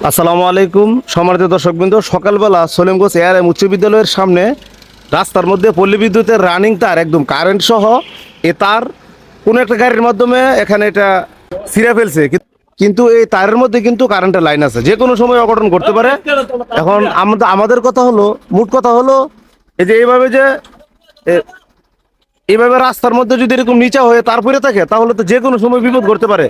আসসালামু আলাইকুম, সম্মানিত দর্শকবৃন্দ। সকালবেলা সলেমগঞ্জ এম উচ্চ বিদ্যালয়ের সামনে রাস্তার মধ্যে পল্লী বিদ্যুতের রানিং তার, একদম কারেন্ট সহ এ তার, কোনো একটা গাড়ির মাধ্যমে এখানে এটা ছিঁড়ে ফেলছে। কিন্তু এই তারের মধ্যে কিন্তু কারেন্টের লাইন আছে। যে কোনো সময় অঘটন করতে পারে। এখন আমাদের আমাদের কথা হলো, মোট কথা হলো, এই যে এইভাবে যে এইভাবে রাস্তার মধ্যে যদি এরকম নিচা হয়ে তারপরে থাকে, তাহলে তো যে কোনো সময় বিপদ করতে পারে।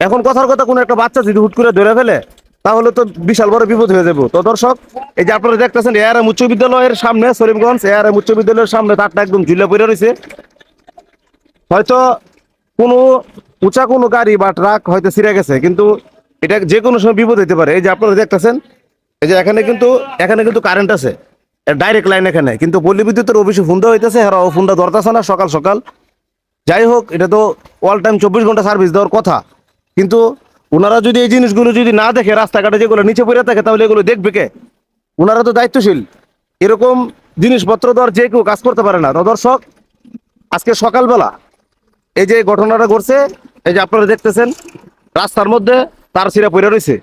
এখন কথার কথা কোনো একটা বাচ্চা যদি হুট করে ধরে ফেলে তাহলে তো বিশাল বড় বিপদ হয়ে যাব। তো দর্শক, এই যে আপনারা দেখতেছেন এআরএম উচ্চ বিদ্যালয়ের সামনে সরিমগঞ্জ এআরএম উচ্চ বিদ্যালয়ের সামনে তারটা একদম ঝুলে পড়ে রয়েছে। হয়তো কোনো উঁচা কোনো গাড়ি বা ট্রাক হয়তো ছিঁড়ে গেছে, কিন্তু এটা যে কোনো সময় বিপদ হতে পারে। এই যে আপনারা দেখতেছেন, এই যে এখানে কিন্তু এখানে কিন্তু কারেন্ট আছে ডাইরেক্ট লাইন এখানে। কিন্তু পল্লী বিদ্যুতের অফিসে ফোন দেওয়া হইতেছে হ্যাঁ ও ফোনটা ধরতেছে না সকাল সকাল। যাই হোক, এটা তো অল টাইম চব্বিশ ঘণ্টা সার্ভিস দেওয়ার কথা। কিন্তু ওনারা যদি এই জিনিসগুলো যদি না দেখে, রাস্তাঘাটে যেগুলো নিচে পড়ে থাকে, তাহলে এগুলো দেখবে কে? ওনারা তো দায়িত্বশীল। এরকম জিনিসপত্র ধর যে কেউ কাজ করতে পারে না। দর্শক, আজকে সকালবেলা এই যে ঘটনাটা ঘটছে, এই যে আপনারা দেখতেছেন, রাস্তার মধ্যে তার ছিঁড়া পড়ে রয়েছে।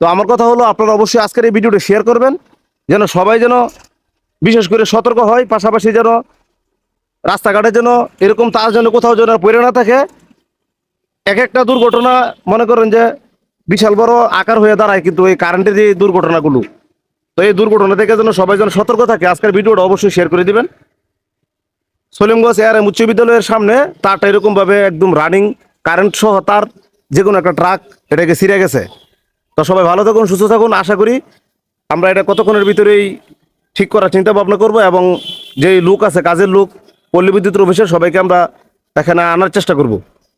তো আমার কথা হলো, আপনারা অবশ্যই আজকের এই ভিডিওটা শেয়ার করবেন, যেন সবাই যেন বিশেষ করে সতর্ক হয়, পাশাপাশি যেন রাস্তাঘাটে যেন এরকম তার যেন কোথাও যেন পড়ে না থাকে। এক একটা দুর্ঘটনা, মনে করেন যে বিশাল বড় আকার হয়ে দাঁড়ায় কিন্তু এই কারেন্টের যে দুর্ঘটনাগুলো। তো এই দুর্ঘটনা থেকে যেন সবাই যেন সতর্ক থাকে, আজকের ভিডিওটা অবশ্যই শেয়ার করে দিবেন। সলিমগঞ্জ এয়ার উচ্চ বিদ্যালয়ের সামনে তারটা এরকম ভাবে একদম রানিং কারেন্ট সহ তার যে কোনো একটা ট্রাক এটাকে ছিঁড়ে গেছে। তো সবাই ভালো থাকুন, সুস্থ থাকুন, আশা করি আমরা এটা কতক্ষণের ভিতরেই ঠিক করার চিন্তা ভাবনা করব এবং যেই লোক আছে, কাজের লোক, পল্লী বিদ্যুৎ অফিসের সবাইকে আমরা এখানে আনার চেষ্টা করব।